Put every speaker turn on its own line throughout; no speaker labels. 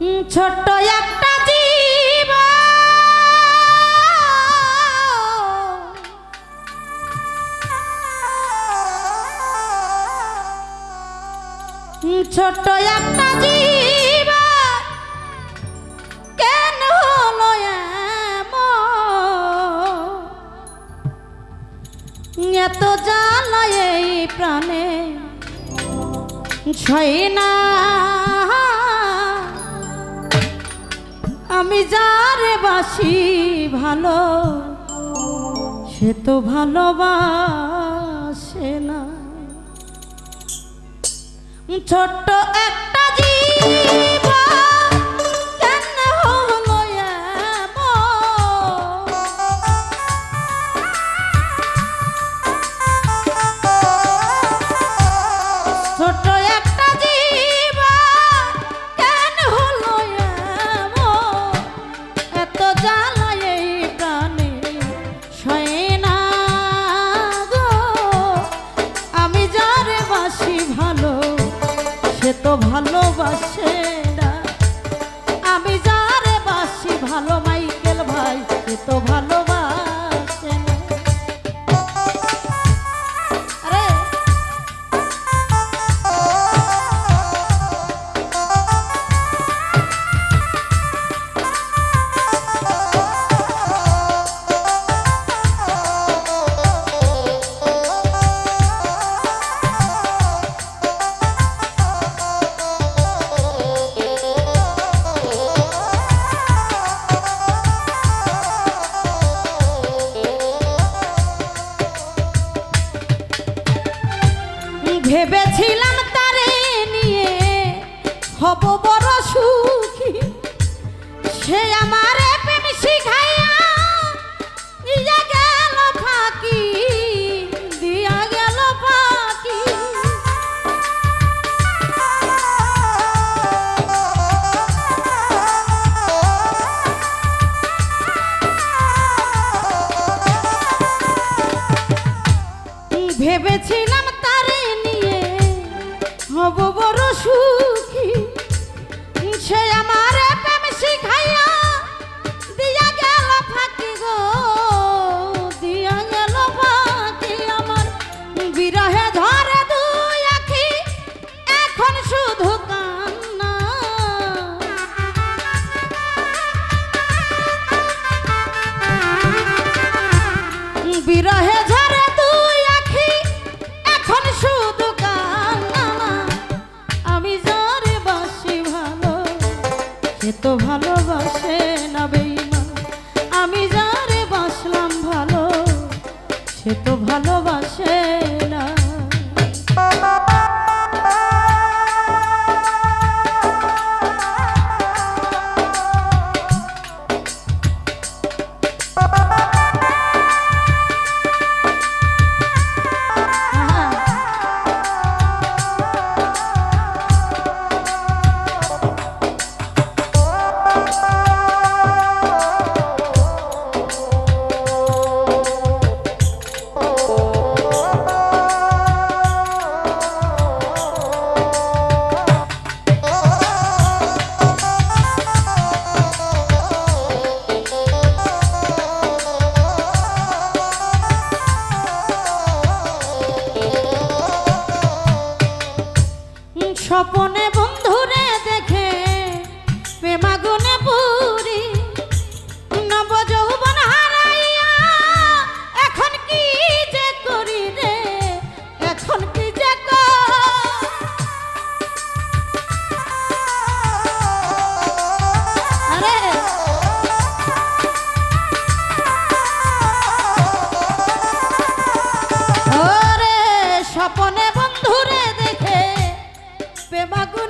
ছোট্ট একটা জীব ছোট্ট একটা জীব কেন হলো এত জালায় প্রাণে ছয় না। আমি যারে বাসি ভালো সে তো ভালোবাসে না। ছোট্ট একটা জীব ভালোবাসে না। আমি যারে বাসি ভালো মাইকেল ভাই তো ভালো ভেবেছিলাম তারে নিয়ে হব বড় সুখী। সে আমার প্রেম শিখা স্বপনে magun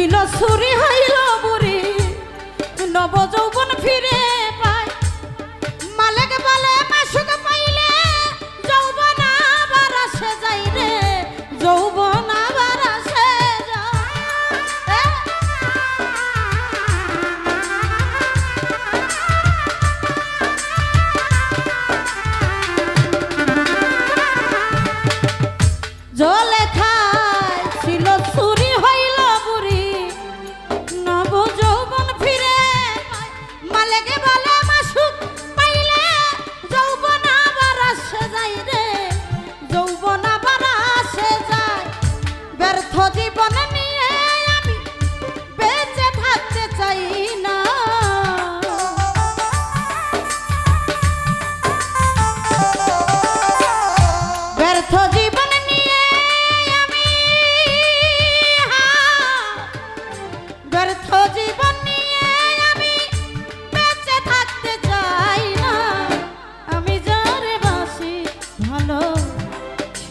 ছিল সুরি হাইল বুড়ি। নব যৌবন ফিরে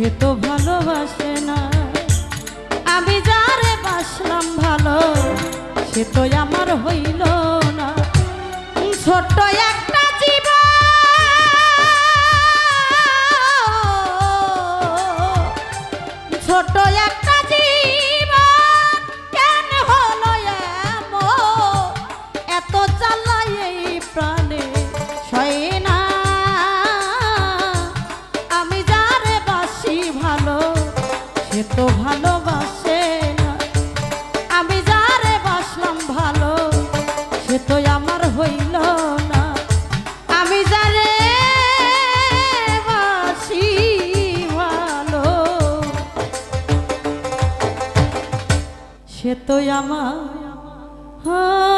সে তো ভালোবাসে না। আমি যারে বাসলাম ভালো সে তো আমার হইল না। ছোট্ট সে তো আমার। হা